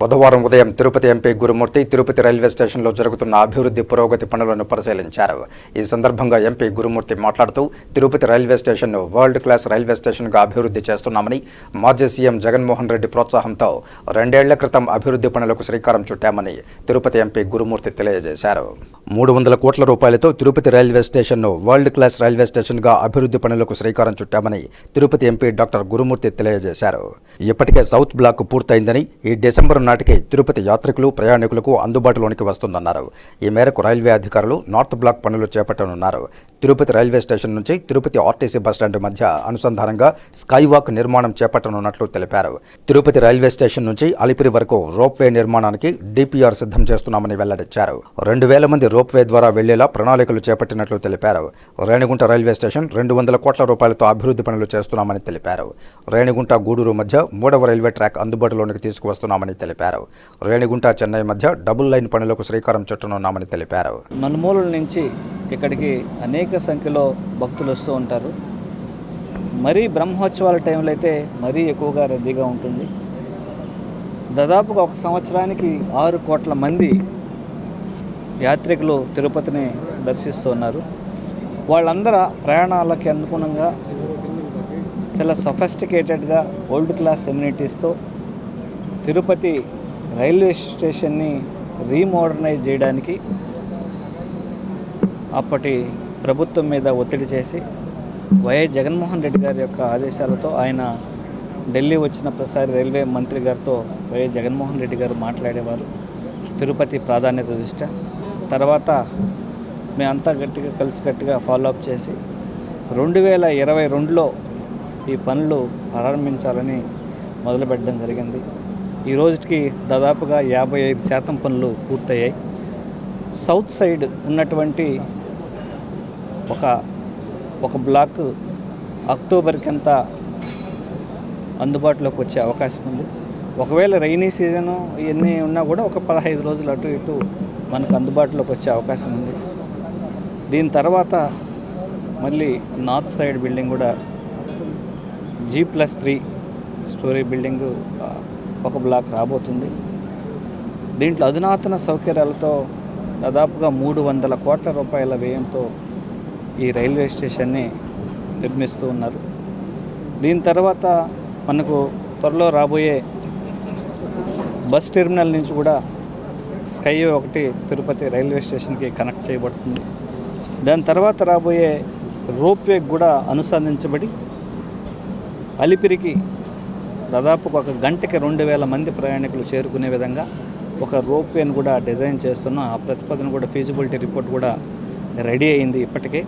బుధవారం ఉదయం Tirupati MP Gurumurthy Tirupati railway స్టేషన్లో జరుగుతున్న అభివృద్ధి పురోగతి పనులను పరిశీలించారు. ఈ సందర్భంగా ఎంపీ గురుమూర్తి మాట్లాడుతూ తిరుపతి రైల్వే స్టేషన్ను వరల్డ్ క్లాస్ రైల్వే స్టేషన్గా అభివృద్ధి చేస్తున్నామని మాజీ సీఎం జగన్మోహన్ రెడ్డి ప్రోత్సాహంతో రెండేళ్ళ క్రితం అభివృద్ధి పనులకు శ్రీకారం చుట్టామని తిరుపతి ఎంపీ గురుమూర్తి తెలియజేశారు. మూడు వందల కోట్ల రూపాయలతో తిరుపతి రైల్వే స్టేషన్ను వరల్డ్ క్లాస్ రైల్వే స్టేషన్గా అభివృద్ధి పనులకు శ్రీకారం చుట్టామని తిరుపతి ఎంపీ డాక్టర్ గురుమూర్తి తెలియజేశారు. ఇప్పటికే సౌత్ బ్లాక్ పూర్తయిందని ఈ డిసెంబర్ నాటికి తిరుపతి యాత్రికులు ప్రయాణికులకు అందుబాటులోనికి వస్తుందన్నారు. ఈ మేరకు రైల్వే అధికారులు నార్త్ బ్లాక్ పనులు చేపట్టనున్నారు. తిరుపతి రైల్వే స్టేషన్ నుంచి తిరుపతి ఆర్టీసీ బస్టాండ్ మధ్య అనుసంధానంగా స్కై వాక్ నిర్మాణం చేపట్టనున్నట్లు తెలిపారు. తిరుపతి రైల్వే స్టేషన్ నుంచి అలిపిరి వరకు రోప్వే నిర్మాణానికి డిపిఆర్ సిద్ధం చేస్తున్నామని వెల్లడించారు. రెండు వేల మంది రోప్వే ద్వారా వెళ్ళేలా ప్రణాళికలు చేపట్టినట్లు తెలిపారు. రేణిగుంట రైల్వే స్టేషన్ రెండు వందల కోట్ల రూపాయలతో అభివృద్ధి పనులు చేస్తున్నామని తెలిపారు. రేణిగుంట గూడూరు మధ్య మూడవ రైల్వే ట్రాక్ అందుబాటులోనికి తీసుకువస్తున్నామని తెలిపారు. రేణిగుంట చెన్నై మధ్య డబుల్ లైన్ పనులకు శ్రీకారం చుట్టనున్నామని తెలిపారు. నలుమూలల నుంచి ఇక్కడికి అనేక సంఖ్యలో భక్తులు వస్తూ ఉంటారు. మరీ బ్రహ్మోత్సవాల టైంలో అయితే మరీ ఎక్కువగా రద్దీగా ఉంటుంది. దాదాపుగా ఒక సంవత్సరానికి ఆరు కోట్ల మంది యాత్రికులు తిరుపతిని దర్శిస్తున్నారు వాళ్ళందరూ ప్రయాణాలకి అనుగుణంగా చాలా సఫెస్టికేటెడ్గా ఓల్డ్ క్లాస్ ఎమ్యూనిటీస్తో తిరుపతి రైల్వే స్టేషన్ని రీమోడర్నైజ్ చేయడానికి అప్పటి ప్రభుత్వం మీద ఒత్తిడి చేసి వైఎస్ జగన్మోహన్ రెడ్డి గారి యొక్క ఆదేశాలతో ఆయన ఢిల్లీ వచ్చిన ప్రసారి రైల్వే మంత్రి గారితో వైఎస్ జగన్మోహన్ రెడ్డి గారు మాట్లాడేవారు. తిరుపతి ప్రాధాన్యత దృష్ట్యా తర్వాత మేమంతా గట్టిగా కలిసికట్టుగా ఫాలోఅప్ చేసి రెండు వేల ఇరవై రెండులో ఈ పనులు ప్రారంభించాలని మొదలుపెట్టడం జరిగింది. ఈ రోజుకి దాదాపుగా యాభై ఐదు శాతం పనులు పూర్తయ్యాయి. సౌత్ సైడ్ ఉన్నటువంటి ఒక ఒక బ్లాక్ అక్టోబర్కి అంతా అందుబాటులోకి వచ్చే అవకాశం ఉంది. ఒకవేళ రైనీ సీజను ఇవన్నీ ఉన్నా కూడా ఒక పదహైదు రోజులు అటు ఇటు మనకు అందుబాటులోకి వచ్చే అవకాశం ఉంది. దీని తర్వాత మళ్ళీ నార్త్ సైడ్ బిల్డింగ్ కూడా G plus three storey building ఒక బ్లాక్ రాబోతుంది. దీంట్లో అధునాతన సౌకర్యాలతో దాదాపుగా మూడు వందల కోట్ల రూపాయల వ్యయంతో ఈ రైల్వే స్టేషన్ని నిర్మిస్తూ ఉన్నారు. దీని తర్వాత మనకు త్వరలో రాబోయే బస్ టెర్మినల్ నుంచి కూడా స్కై ఒకటి తిరుపతి రైల్వే స్టేషన్కి కనెక్ట్ చేయబడుతుంది. దాని తర్వాత రాబోయే రోప్వే కూడా అనుసంధించబడి అలిపిరికి దాదాపు ఒక గంటకి రెండు వేల మంది ప్రయాణికులు చేరుకునే విధంగా ఒక రోప్వేని కూడా డిజైన్ చేస్తున్నాం. ఆ ప్రతిపాదన కూడా ఫీజిబిలిటీ రిపోర్ట్ కూడా రెడీ అయింది ఇప్పటికే.